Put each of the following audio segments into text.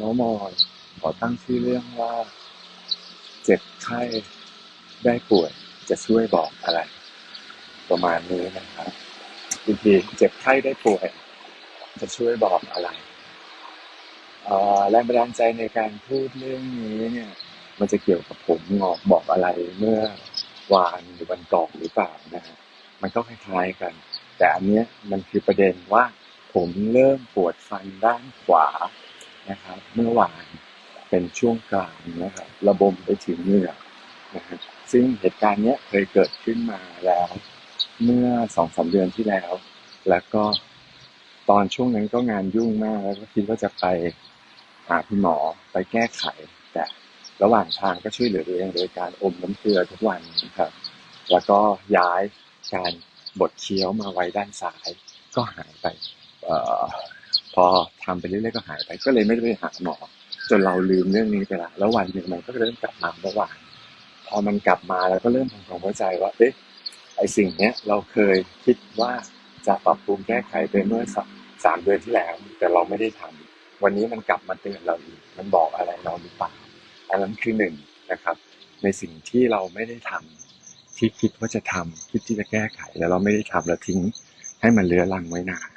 น้องมอยขอตั้งชื่อเรื่องว่า เจ็บไข้ได้ป่วยจะช่วยบอกอะไร ประมาณนี้นะครับจริงๆเจ็บไข้ได้ป่วย จะช่วยบอกอะไรแรงบันดาลใจในการพูดเรื่องนี้เนี่ย มันจะเกี่ยวกับผมงอกบอกอะไรเมื่อวานหรือวันก่อนหรือเปล่านะฮะมันก็คล้ายๆกัน แต่อันเนี้ยมันคือประเด็นว่าผมเริ่มปวดฟันด้านขวา นะครับ เมื่อวานเป็นช่วงกลางนะครับ ระบมไปถึงเหงือนะฮะซึ่งเหตุการณ์เนี้ยเคยเกิดขึ้นมาแล้ว เมื่อสองสามเดือนที่แล้ว แล้วก็ตอนช่วงนั้นก็งานยุ่งมากแล้วก็คิดว่าจะไปหาคุณหมอไปแก้ไข แต่ระหว่างทางก็ช่วยเหลือตัวเองโดยการอมน้ำเกลือทุกวันนะครับ แล้วก็ย้ายการบดเคี้ยวมาไว้ด้านซ้าย ก็หายไป ทำไปเรื่อยๆก็หายไป ก็เลยไม่ได้ไปหาหมอ จนเราลืมเรื่องนี้ไปละแล้ววันหนึ่งมันก็เริ่มกลับมาเมื่อวานพอมันกลับมาแล้วก็เริ่มทำความเข้าใจว่าเอ๊ะไอสิ่งเนี้ยเราเคยคิดว่าจะปรับปรุงแก้ไขไปเมื่อสามเดือนที่แล้ว แต่เราไม่ได้ทำวันนี้มันกลับมาเตือนเราอีก มันบอกอะไรเราหรือเปล่าอันนั้นคือหนึ่งนะครับ ในสิ่งที่เราไม่ได้ทำที่คิดว่าจะทำคิดที่จะแก้ไข แล้วเราไม่ได้ทำแล้วทิ้งให้มันเลื้อรังไว้นาน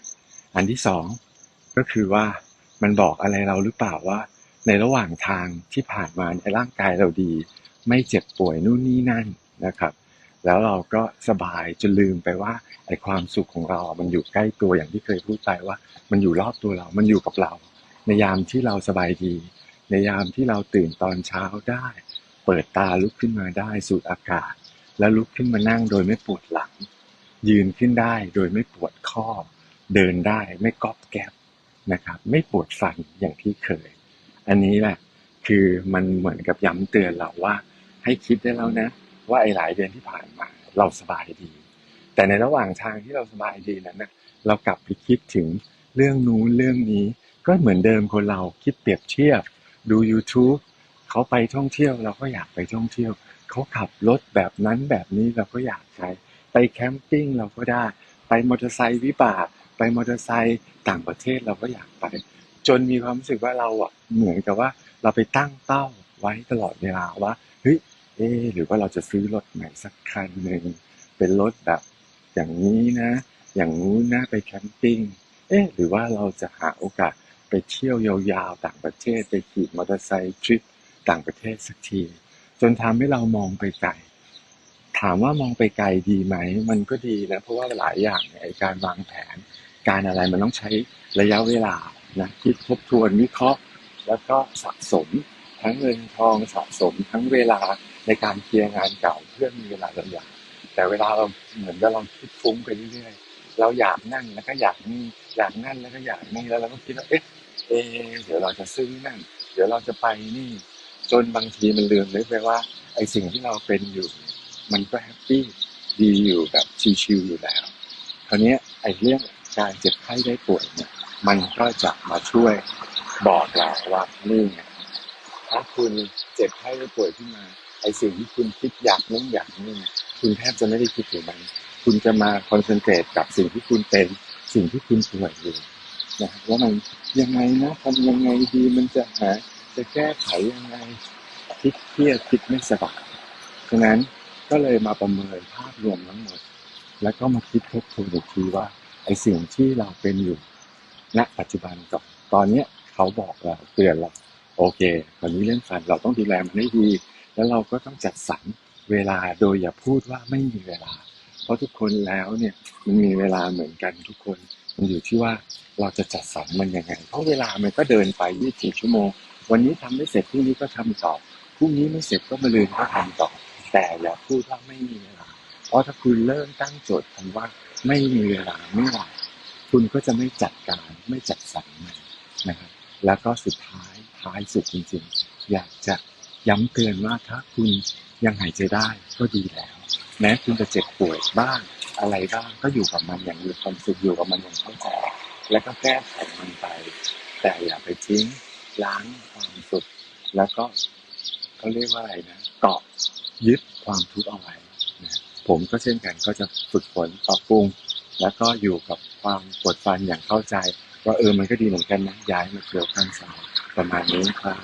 อันที่สอง ก็คือว่ามันบอกอะไรเราหรือเปล่าว่า ในระหว่างทางที่ผ่านมาในร่างกายเราดี ไม่เจ็บป่วยนู่นนี่นั่นนะครับ แล้วเราก็สบายจนลืมไปว่าไอ้ความสุขของเรา มันอยู่ใกล้ตัวอย่างที่เคยพูดไปว่า มันอยู่รอบตัวเรา มันอยู่กับเรา ในยามที่เราสบายดี ในยามที่เราตื่นตอนเช้าได้ เปิดตาลุกขึ้นมาได้สูดอากาศ แล้วลุกขึ้นมานั่งโดยไม่ปวดหลัง ยืนขึ้นได้โดยไม่ปวดข้อ เดินได้ไม่กอบแก๊บ นะครับ ไม่ปวดฟันอย่างที่เคย อันนี้แหละคือมันเหมือนกับย้ำเตือนเราว่า ให้คิดได้แล้วนะ ว่าไอ้หลายเดือนที่ผ่านมาเราสบายดี แต่ในระหว่างทางที่เราสบายดีนั้นนะเรากลับไปคิดถึงเรื่องนู้นเรื่องนี้ ก็เหมือนเดิมคนเราคิดเปรียบเทียบ ดู YouTube เขาไปท่องเที่ยวเราก็อยากไปท่องเที่ยวเขาขับรถแบบนั้นแบบนี้เราก็อยากใช้ไปแคมปิ้งเราก็ได้ ไปมอเตอร์ไซค์วิบาก ไปมอเตอร์ไซค์ต่างประเทศเราก็อยากไป จนมีความรู้สึกว่าเราอะเหมือนกับว่าเราไปตั้งเป้าไว้ตลอดเวลาว่าเฮ้ยเออหรือว่าเราจะซื้อรถใหม่สักคันหนึ่งเป็นรถแบบอย่างนี้นะ อย่างนู้นนะไปแคมปิ้งเอ๊ะหรือว่าเราจะหาโอกาสไปเที่ยวยาวๆต่างประเทศไปขี่มอเตอร์ไซค์ทริปต่างประเทศสักที จนทำให้เรามองไปไกลถามว่ามองไปไกลดีไหม มันก็ดีนะ เพราะว่าหลายอย่างเนี่ยไอการวางแผน การอะไรมันต้องใช้ระยะเวลานะคิดทบทวนวิเคราะห์ แล้วก็สะสมทั้งเงินทองสะสมทั้งเวลาในการเคลียร์งานเก่าเพื่อมีเวลาเราอยากแต่เวลาเราเหมือนกับเราคิดฟุ้งไปเรื่อยๆเราอยากนั่นแล้วก็อยากนี่อยากนั่นแล้วก็อยากนี่แล้วเราก็คิดว่าเอ๊ะเอเดี๋ยวเราจะซื้อนั่น เดี๋ยวเราจะไปนี่ จนบางทีมันลืมเลยไปว่าไอ้สิ่งที่เราเป็นอยู่ มันก็แฮปปี้ดีอยู่แบบชิวๆอยู่แล้วคราวนี้ไอ้เรื่อง การเจ็บไข้ได้ป่วยเนี่ย มันก็จะมาช่วยบอกเราว่านี่ไงถ้าคุณเจ็บไข้ได้ป่วยขึ้นมาไอสิ่งที่คุณคิดอยากนู่นอยากนี่คุณแทบจะไม่ได้คิดถึงมันคุณจะมาคอนเซนเทรตกับสิ่งที่คุณเป็นสิ่งที่คุณป่วยอยู่นะว่ามันยังไงนะทำยังไงดีมันจะหาจะแก้ไขยังไงคิดเครียดคิดไม่สบายฉะนั้นก็เลยมาประเมินภาพรวมทั้งหมด แล้วก็มาคิดทบทวนอีกทีว่า ไอสิ่งที่เราเป็นอยู่ณปัจจุบันก่อนตอนเนี้ยเขาบอกเราเตือนเราโอเคตอนนี้เรื่องฟันเราต้องดูแลมันให้ดี แล้วเราก็ต้องจัดสรรเวลาโดยอย่าพูดว่าไม่มีเวลา เพราะทุกคนแล้วเนี่ยมันมีเวลาเหมือนกันทุกคน มันอยู่ที่ว่าเราจะจัดสรรมันยังไง เพราะเวลามันก็เดินไป 24 ชั่วโมง วันนี้ทำไม่เสร็จพรุ่งนี้ก็ทำต่อพรุ่งนี้ไม่เสร็จก็มาลืนก็ทำต่อ แต่อย่าพูดว่าไม่มีเวลา เพราะถ้าคุณเริ่มตั้งโจทย์คำว่า ไม่มีเวลาเมื่อไหร่คุณก็จะไม่จัดการไม่จัดสรรมันนะครับ แล้วก็สุดท้ายท้ายสุดจริงๆ อยากจะย้ำเตือนว่าถ้าคุณยังหายใจได้ก็ดีแล้ว แม้คุณจะเจ็บป่วยบ้างอะไรบ้างก็อยู่กับมันอย่างมีความสุขอยู่กับมันอย่างเข้าใจแล้วก็แก้ไขมันไป แต่อย่าไปทิ้งล้างความสุข แล้วก็เขาเรียกว่าอะไรนะเกาะยึดความทุกข์เอาไว้ ผมก็เช่นกันก็จะฝึกฝนปรับปรุง แล้วก็อยู่กับความปวดฟันอย่างเข้าใจ ว่าเออมันก็ดีเหมือนกันนะย้ายมาเกี่ยวข้างซ้ายประมาณนี้ครับ